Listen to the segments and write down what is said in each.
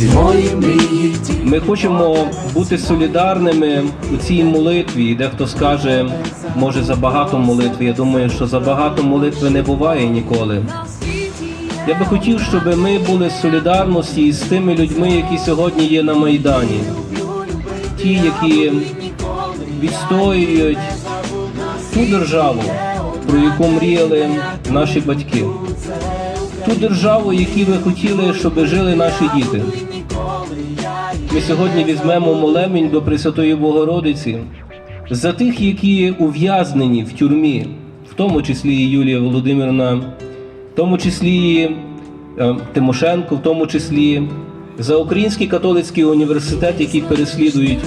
Всі мої мрії Ми хочемо бути солідарними у цій молитві. І Дехто скаже, може забагато молитви. Я думаю, що забагато молитви не буває ніколи. Я би хотів, щоб ми були в солідарності із тими людьми, які сьогодні є на Майдані. Ті, які відстоюють ту державу, про яку мріяли наші батьки. Ту державу, яку ви хотіли, щоб жили наші діти. Ми сьогодні візьмемо молебень до Пресвятої Богородиці за тих, які ув'язнені в тюрмі, в тому числі і Юлія Володимирівна, в тому числі і е, Тимошенко, в тому числі за Український католицький університет, який переслідують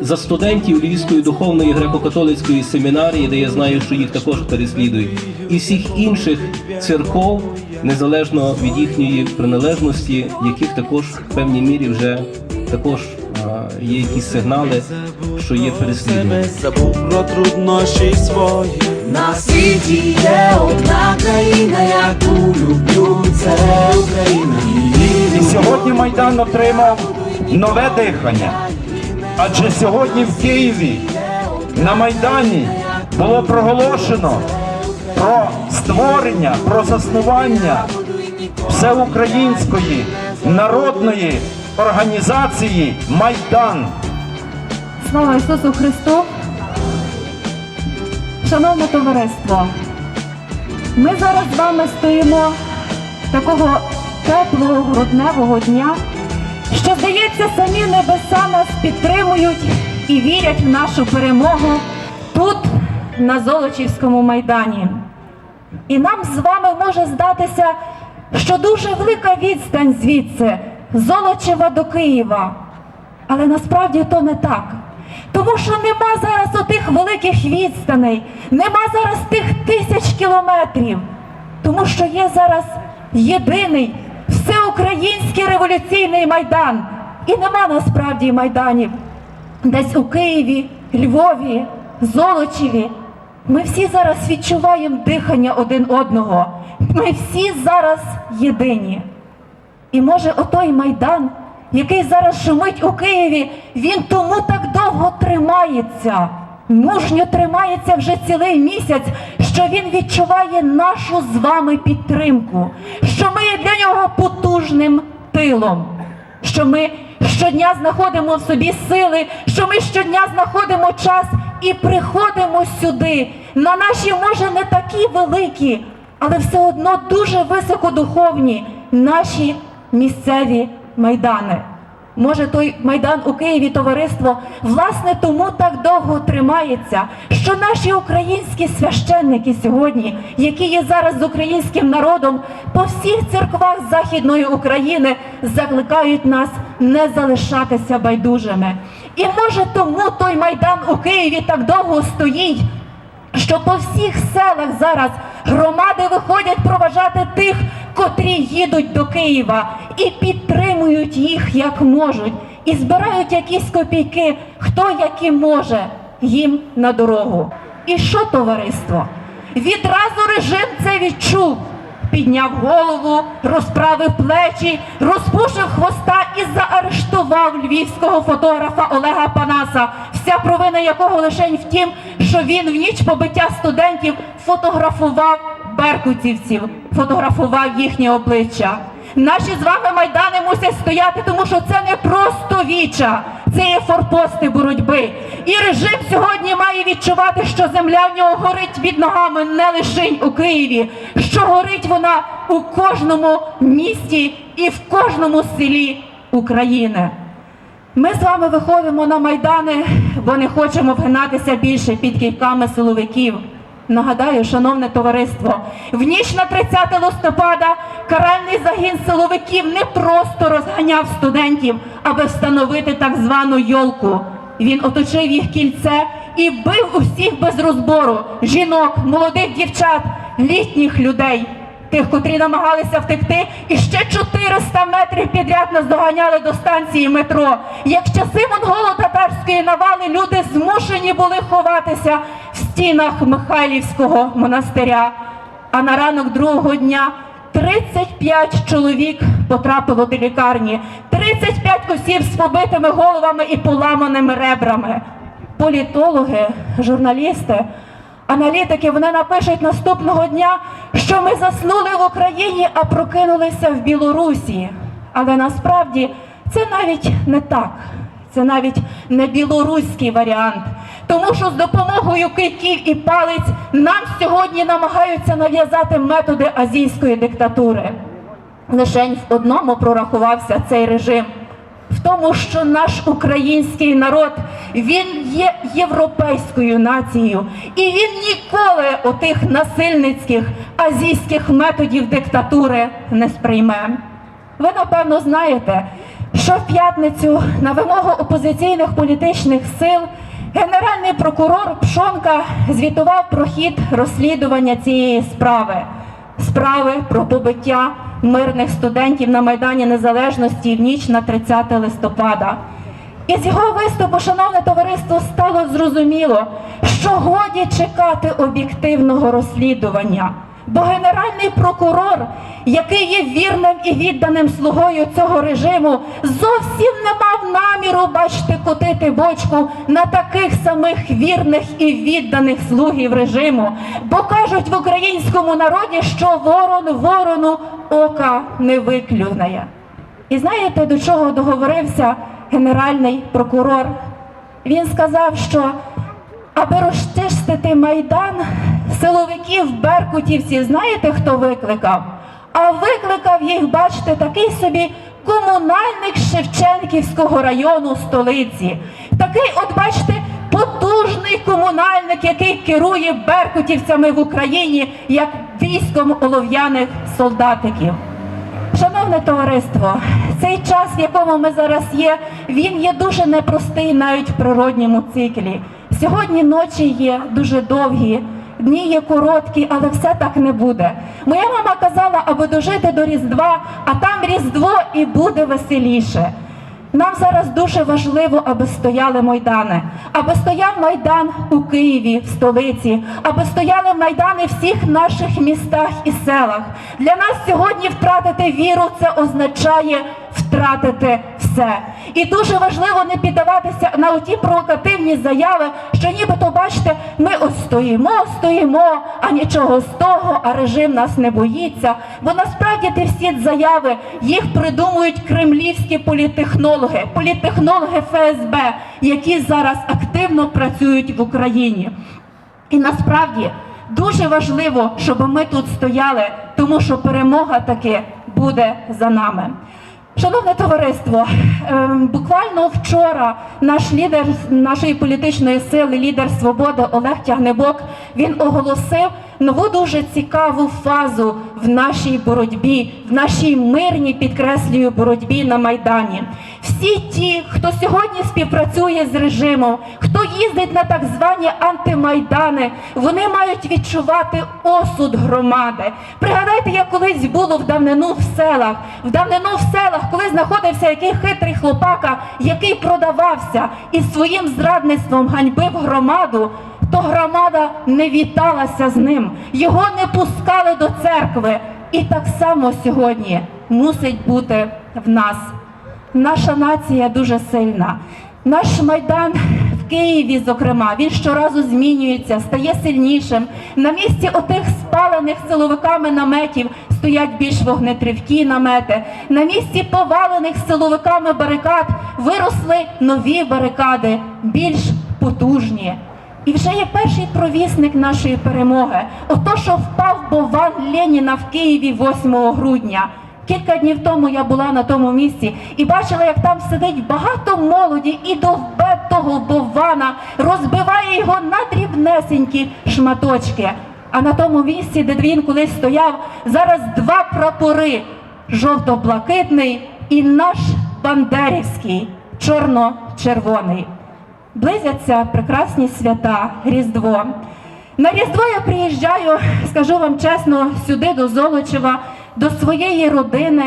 за студентів Львівської духовної греко-католицької семінарії, де я знаю, що їх також переслідують, і всіх інших церков, незалежно від їхньої приналежності, яких також в певній мірі вже також є якісь сигнали, що є переслідування. забув про труднощі свої. На світі є одна країна, яку люблю, це Україна. І сьогодні Майдан отримав нове дихання. Адже сьогодні в Києві на Майдані було проголошено про створення, про заснування всеукраїнської народної організації Майдан. Слава Ісусу Христу! Шановне товариство, ми зараз з вами стоїмо такого теплого грудневого дня, що, здається, самі небеса нас підтримують і вірять в нашу перемогу тут, на Золочівському майдані. І нам з вами може здатися, що дуже велика відстань звідси, Золочева до Києва. Але насправді то не так. Тому що нема зараз отих великих відстаней, нема зараз тих тисяч кілометрів. Тому що є зараз єдиний всеукраїнський революційний майдан. І нема насправді майданів десь у Києві, Львові, Золочеві. Ми всі зараз відчуваємо дихання один одного. Ми всі зараз єдині. І може отой майдан, який зараз шумить у Києві, він тому так довго тримається, мужньо тримається вже цілий місяць, що він відчуває нашу з вами підтримку, що ми є для нього потужним тилом, що ми щодня знаходимо в собі сили, що ми щодня знаходимо час і приходимо сюди на наші, може, не такі великі, але все одно дуже високодуховні наші місцеві майдани. Може, той майдан у Києві товариство власне тому так довго тримається, що наші українські священники сьогодні, які є зараз з українським народом, по всіх церквах Західної України закликають нас не залишатися байдужими. І може тому той майдан у Києві так довго стоїть, що по всіх селах зараз громади виходять проважати тих, котрі їдуть до Києва, і підтримують їх як можуть, і збирають якісь копійки, хто які може їм на дорогу. І що товариство? Відразу режим це відчув. Підняв голову, розправив плечі, розпушив хвоста і заарештував львівського фотографа Олега Панаса, вся провина якого лише в тім, що він в ніч побиття студентів фотографував беркутівців, фотографував їхні обличчя. Наші з вами майдани мусять стояти, тому що це не просто віча, це є форпости боротьби. І режим сьогодні має відчувати, що земля в нього горить під ногами не лише у Києві, що горить вона у кожному місті і в кожному селі України. Ми з вами виходимо на майдани, бо не хочемо вгинатися більше під кійками силовиків. Нагадаю, шановне товариство, в ніч на 30 листопада каральний загін силовиків не просто розганяв студентів, аби встановити так звану йолку. Він оточив їх кільце і бив усіх без розбору жінок, молодих дівчат, літніх людей. Тих, котрі намагалися втекти, і ще 400 метрів підряд нас доганяли до станції метро. Як часи монголо-татарської навали люди змушені були ховатися в стінах Михайлівського монастиря. А на ранок другого дня 35 чоловік потрапило до лікарні, 35 осіб з побитими головами і поламаними ребрами. Політологи, журналісти, аналітики вони напишуть наступного дня, що ми заснули в Україні, а прокинулися в Білорусі. Але насправді це навіть не так. Це навіть не білоруський варіант, тому що з допомогою кийків і палиць нам сьогодні намагаються нав'язати методи азійської диктатури. Лишень в одному прорахувався цей режим. В тому, що наш український народ він є європейською нацією, і він ніколи отих насильницьких азійських методів диктатури не сприйме. Ви напевно знаєте, що в п'ятницю на вимогу опозиційних політичних сил генеральний прокурор Пшонка звітував про хід розслідування цієї справи справи про побиття мирних студентів на Майдані Незалежності в ніч на 30 листопада. І з його виступу, шановне товариство, стало зрозуміло, що годі чекати об'єктивного розслідування. Бо генеральний прокурор, який є вірним і відданим слугою цього режиму, зовсім не мав наміру, бачите, котити бочку на таких самих вірних і відданих слугів режиму. Бо кажуть в українському народі, що ворон ворону ока не виклюнає. І знаєте, до чого договорився генеральний прокурор? Він сказав, що аби розчистити майдан, силовиків беркутівців, знаєте, хто викликав? А викликав їх, бачите, такий собі комунальник Шевченківського району столиці. Такий, от бачите, потужний комунальник, який керує беркутівцями в Україні як військом олов'яних солдатиків. Шановне товариство, цей час, в якому ми зараз є, він є дуже непростий навіть в природньому циклі. Сьогодні ночі є дуже довгі, дні є короткі, але все так не буде. Моя мама казала, аби дожити до Різдва, а там Різдво і буде веселіше. Нам зараз дуже важливо, аби стояли майдани, аби стояв майдан у Києві, в столиці, аби стояли майдани в всіх наших містах і селах. Для нас сьогодні втратити віру це означає втратити все. І дуже важливо не піддаватися на оті провокативні заяви, що нібито, бачите, ми ось стоїмо, стоїмо, а нічого з того, а режим нас не боїться. Бо насправді ті всі заяви їх придумують кремлівські політтехнологи, політтехнологи ФСБ, які зараз активно працюють в Україні. І насправді дуже важливо, щоб ми тут стояли, тому що перемога таки буде за нами. Шановне товариство, ем, буквально вчора наш лідер нашої політичної сили, лідер свободи Олег Тягнебок, він оголосив нову дуже цікаву фазу в нашій боротьбі, в нашій мирній підкреслюю боротьбі на майдані. Всі ті, хто сьогодні співпрацює з режимом, хто їздить на так звані антимайдани, вони мають відчувати осуд громади. Пригадайте, як колись було в давнину в селах. В давнину в селах, коли знаходився який хитрий хлопака, який продавався і своїм зрадництвом ганьбив громаду. То громада не віталася з ним, його не пускали до церкви. І так само сьогодні мусить бути в нас. Наша нація дуже сильна. Наш майдан в Києві, зокрема, він щоразу змінюється, стає сильнішим. На місці отих спалених силовиками наметів стоять більш вогнетривкі намети. На місці повалених силовиками барикад виросли нові барикади, більш потужні. І вже є перший провісник нашої перемоги. Ото, що впав Бован Леніна в Києві 8 грудня. Кілька днів тому я була на тому місці і бачила, як там сидить багато молоді і довбе того Бована, розбиває його на дрібнесенькі шматочки. А на тому місці, де він колись стояв, зараз два прапори: жовто-блакитний і наш бандерівський, чорно-червоний. Близяться прекрасні свята, Різдво. На Різдво я приїжджаю, скажу вам чесно, сюди до Золочева, до своєї родини.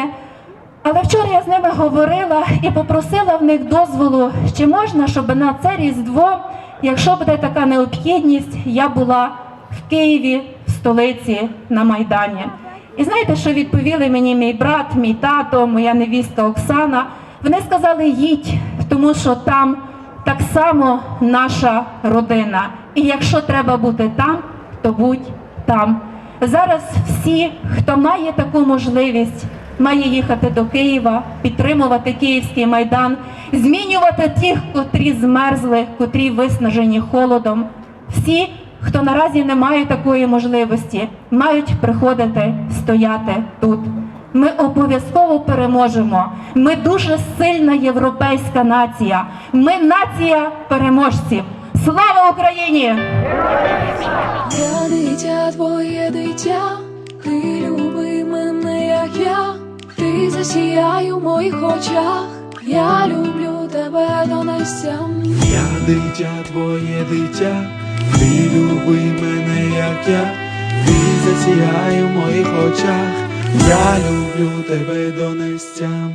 Але вчора я з ними говорила і попросила в них дозволу, чи можна, щоб на це Різдво, якщо буде така необхідність, я була в Києві, в столиці на Майдані. І знаєте, що відповіли мені мій брат, мій тато, моя невістка Оксана? Вони сказали, їдь, тому що там так само наша родина. І якщо треба бути там, то будь там. Зараз всі, хто має таку можливість, має їхати до Києва, підтримувати Київський майдан, змінювати тих, котрі змерзли, котрі виснажені холодом. Всі, хто наразі не має такої можливості, мають приходити стояти тут. Ми обов'язково переможемо. Ми дуже сильна європейська нація. Ми нація переможців. Слава Україні! Я дитя, твоє дитя, ти люби мене, як я, ти засіяй у моїх очах, я люблю тебе до нестям. Я дитя, твоє дитя, ти люби мене, як я, ти засіяй у моїх очах, я люблю тебе донестям.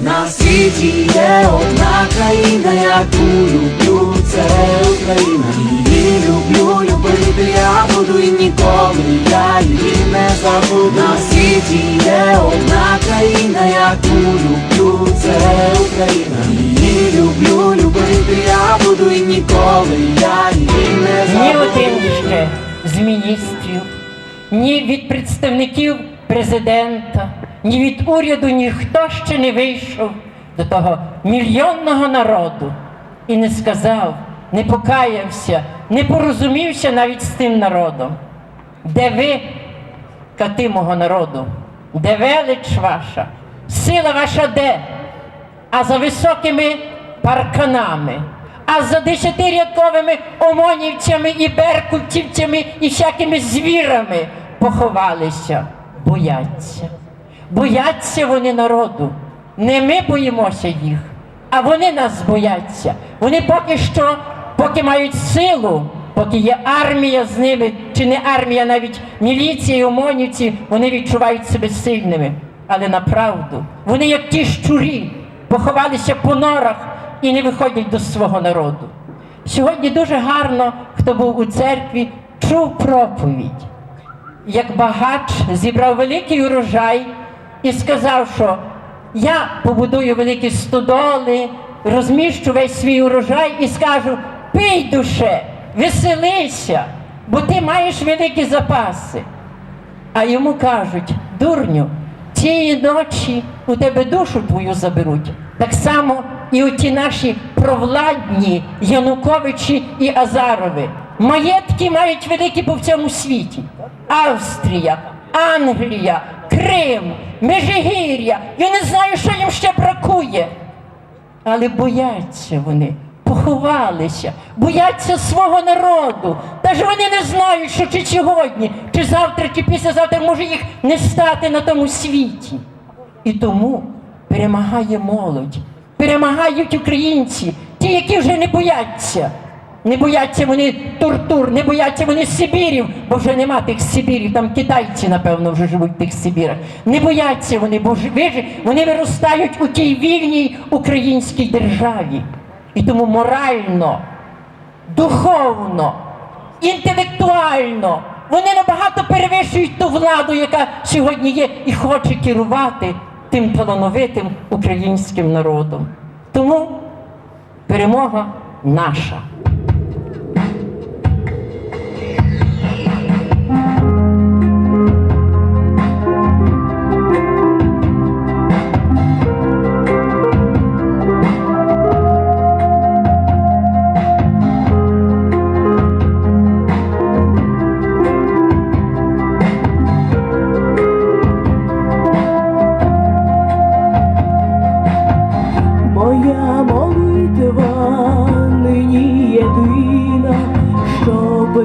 На світі є одна країна, яку люблю, це Україна. Її люблю, любити я буду і ніколи я її не забуду. На світі є одна країна, яку люблю, це Україна. Її люблю, любити я буду і ніколи я її не Ні забуду. один ще з міністрів, ні від представників президента, ні від уряду ніхто ще не вийшов до того мільйонного народу і не сказав, не покаявся, не порозумівся навіть з тим народом. Де ви, кати мого народу, де велич ваша, сила ваша де? а за високими парканами, а за десятирядковими омонівцями і беркутівцями і всякими звірами поховалися, бояться. Бояться вони народу. Не ми боїмося їх, а вони нас бояться. Вони поки що, поки мають силу, поки є армія з ними, чи не армія, навіть міліція ОМОНівці, вони відчувають себе сильними. Але направду, вони як ті щурі, поховалися по норах і не виходять до свого народу. Сьогодні дуже гарно, хто був у церкві, чув проповідь як багач зібрав великий урожай і сказав, що я побудую великі стодоли, розміщу весь свій урожай і скажу: пий душе, веселися, бо ти маєш великі запаси. А йому кажуть, дурню, цієї ночі у тебе душу твою заберуть. Так само і оті наші провладні Януковичі і Азарови. Маєтки мають великі по всьому світі. Австрія, Англія, Крим, Межигір'я. Я не знаю, що їм ще бракує. Але бояться вони, поховалися, бояться свого народу. Та ж вони не знають, що чи сьогодні, чи завтра, чи післязавтра може їх не стати на тому світі. І тому перемагає молодь, перемагають українці, ті, які вже не бояться. Не бояться вони тортур, не бояться вони Сибірів, бо вже нема тих Сибірів, там китайці, напевно, вже живуть в тих Сибірах. Не бояться вони, бо вони виростають у тій вільній українській державі. І тому морально, духовно, інтелектуально вони набагато перевищують ту владу, яка сьогодні є, і хоче керувати тим талановитим українським народом. Тому перемога наша.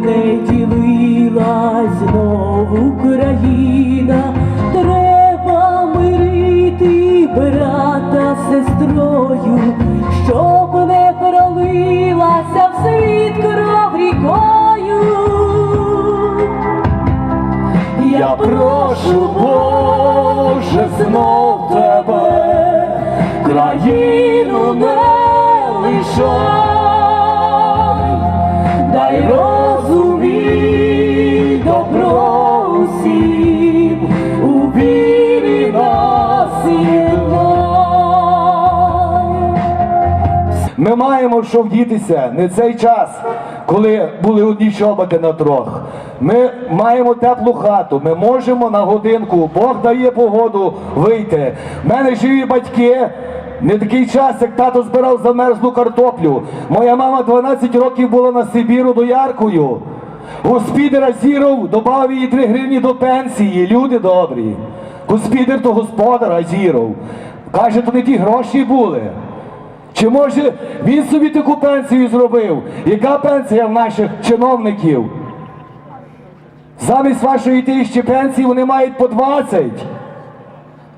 не ділилась знов Україна, треба мирити брата з сестрою, щоб не пролилася в світ кров рікою. Я прошу Боже знов Маємо що вдітися не цей час, коли були одні чоботи на трох. Ми маємо теплу хату, ми можемо на годинку, Бог дає погоду вийти. В мене живі батьки. Не такий час, як тато збирав замерзлу картоплю. Моя мама 12 років була на Сибіру дояркою. Господар Азіров додав їй 3 гривні до пенсії. Люди добрі. Господар то господар Азіров. Каже, то не ті гроші були. Чи може він собі таку пенсію зробив? Яка пенсія в наших чиновників? Замість вашої тисячі пенсії вони мають по 20.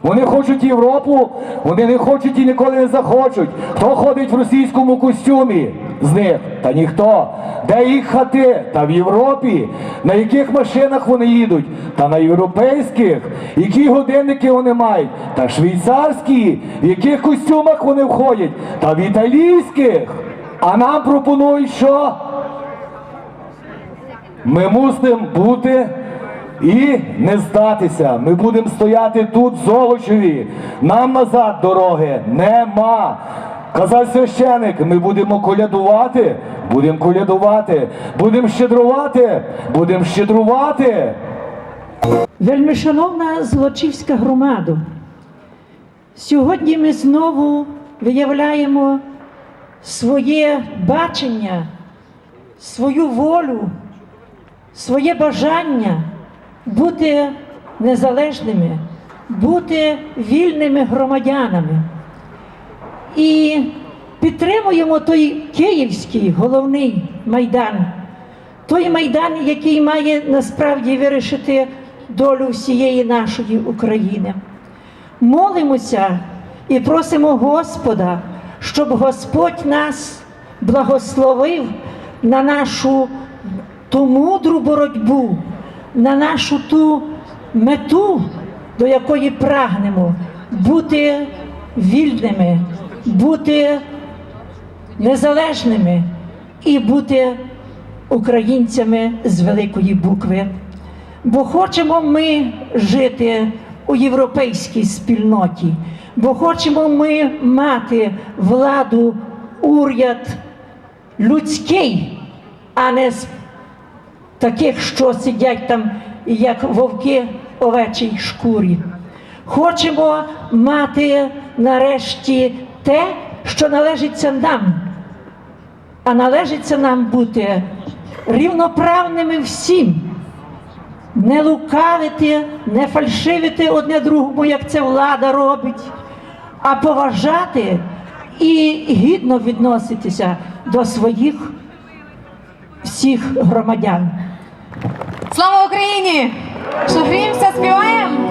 Вони хочуть Європу, вони не хочуть і ніколи не захочуть. Хто ходить в російському костюмі з них? Та ніхто. Де їх хати? Та в Європі. На яких машинах вони їдуть? Та на європейських. Які годинники вони мають? Та швейцарські. В яких костюмах вони входять? Та в італійських. А нам пропонують що? Ми мусимо бути і не здатися. Ми будемо стояти тут, Золочеві. Нам назад дороги нема. Казав священик, ми будемо колядувати, будемо колядувати, будемо щедрувати, будемо щедрувати. Вельмишановна Злочівська громада, сьогодні ми знову виявляємо своє бачення, свою волю, своє бажання бути незалежними, бути вільними громадянами. І підтримуємо той київський головний майдан, той майдан, який має насправді вирішити долю всієї нашої України. Молимося і просимо Господа, щоб Господь нас благословив на нашу ту мудру боротьбу, на нашу ту мету, до якої прагнемо бути вільними, бути незалежними і бути українцями з великої букви. Бо хочемо ми жити у європейській спільноті, бо хочемо ми мати владу, уряд людський, а не з таких, що сидять там, як вовки овечій шкурі. Хочемо мати нарешті те, що належиться нам, а належиться нам бути рівноправними всім не лукавити, не фальшивити одне другому, як це влада робить, а поважати і гідно відноситися до своїх всіх громадян. Слава Україні! Шагрімся, співаємо!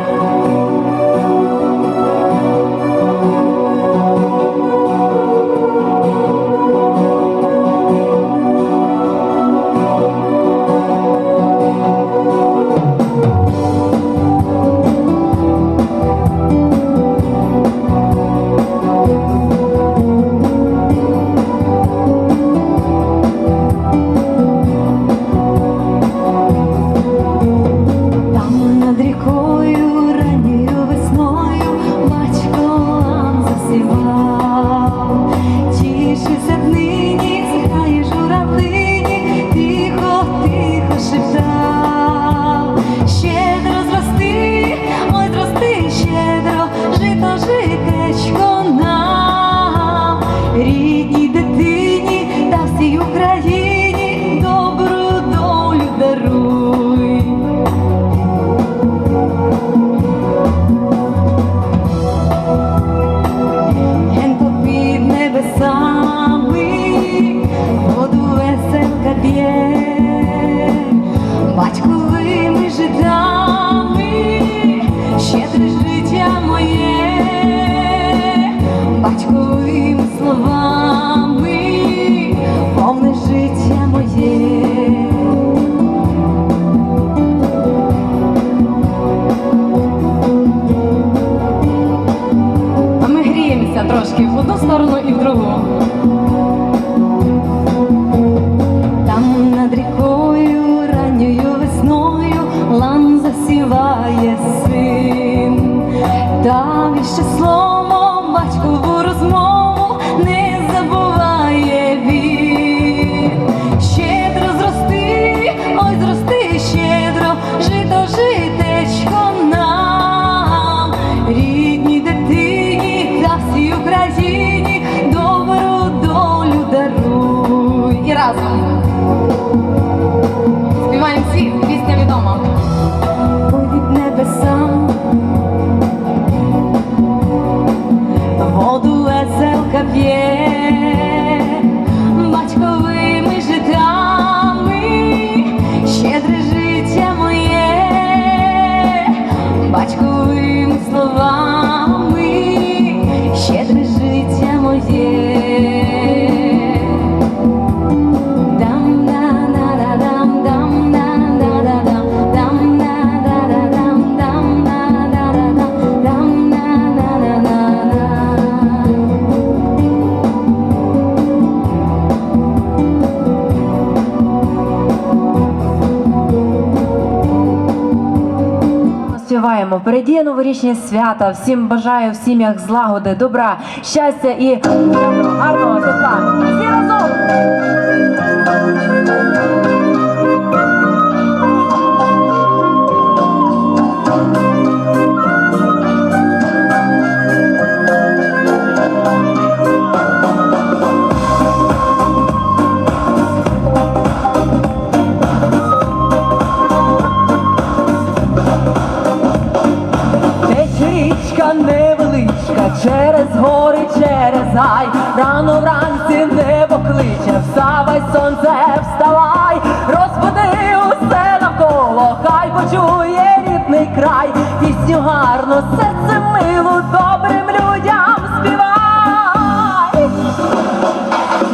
рідній дитині та всій Україні добру долю даруй. Генко під небесами, воду веселка б'є, батьковими житами, щедре життя моє. Батькові словами повне життя моє. А ми гріємося трошки в одну сторону і в другу. Там над рікою ранньою весною лан засіває син. там і ще слово батькову розмову не забувай. Yeah. новорічні свята. Всім бажаю в сім'ях злагоди, добра, щастя і гарного тепла. Всі разом! гори через гай, рано вранці небо кличе, вставай, сонце, вставай, розбуди усе навколо, хай почує рідний край, пісню гарно, серце мило добрим людям співай,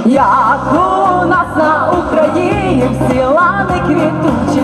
як у нас на Україні всі лани квітучі.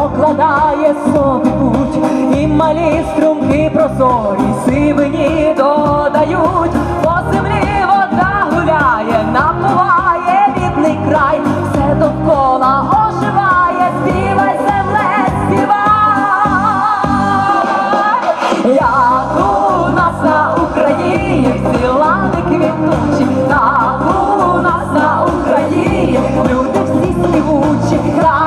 прокладає собі путь, і малі струмки прозорі сивині додають, по землі вода гуляє, напуває рідний край, все довкола оживає, співай земле, співай, Я у нас на Україні ціла не квітучі, як у нас на Україні, люди всі співучі.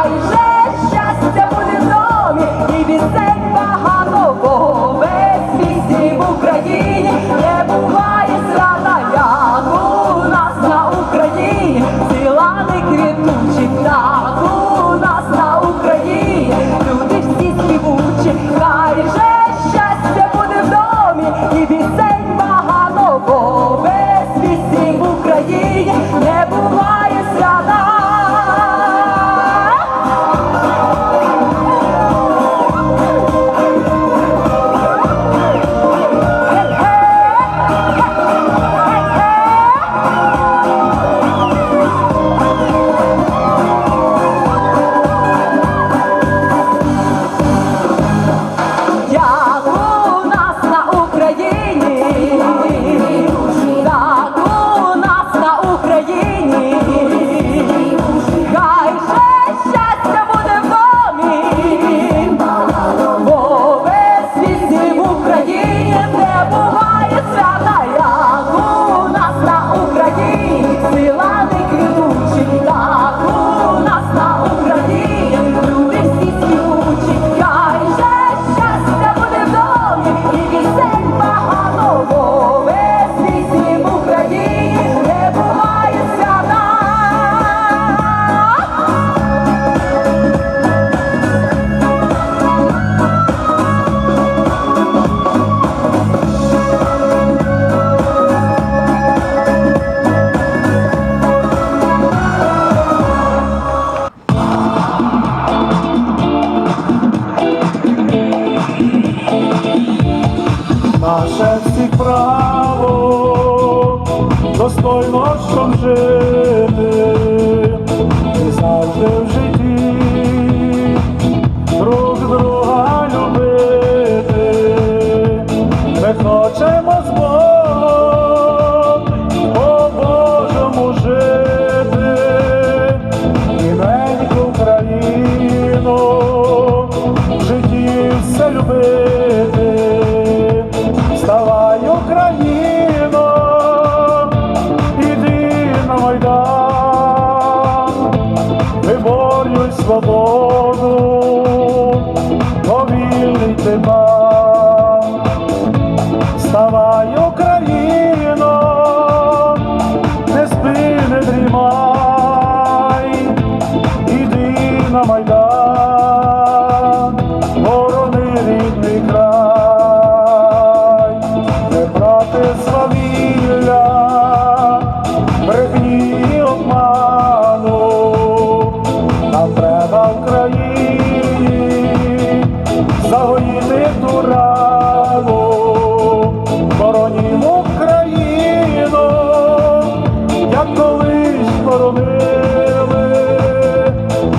Боронили,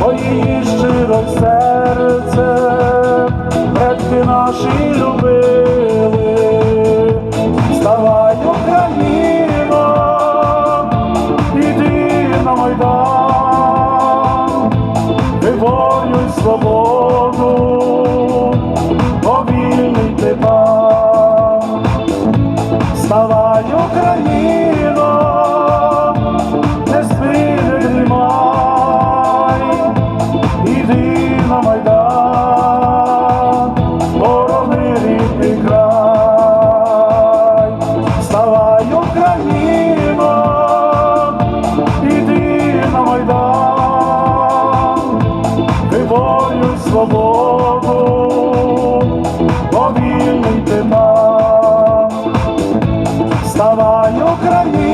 бо її щиро серце, предки наші любили, Вставай, Україно,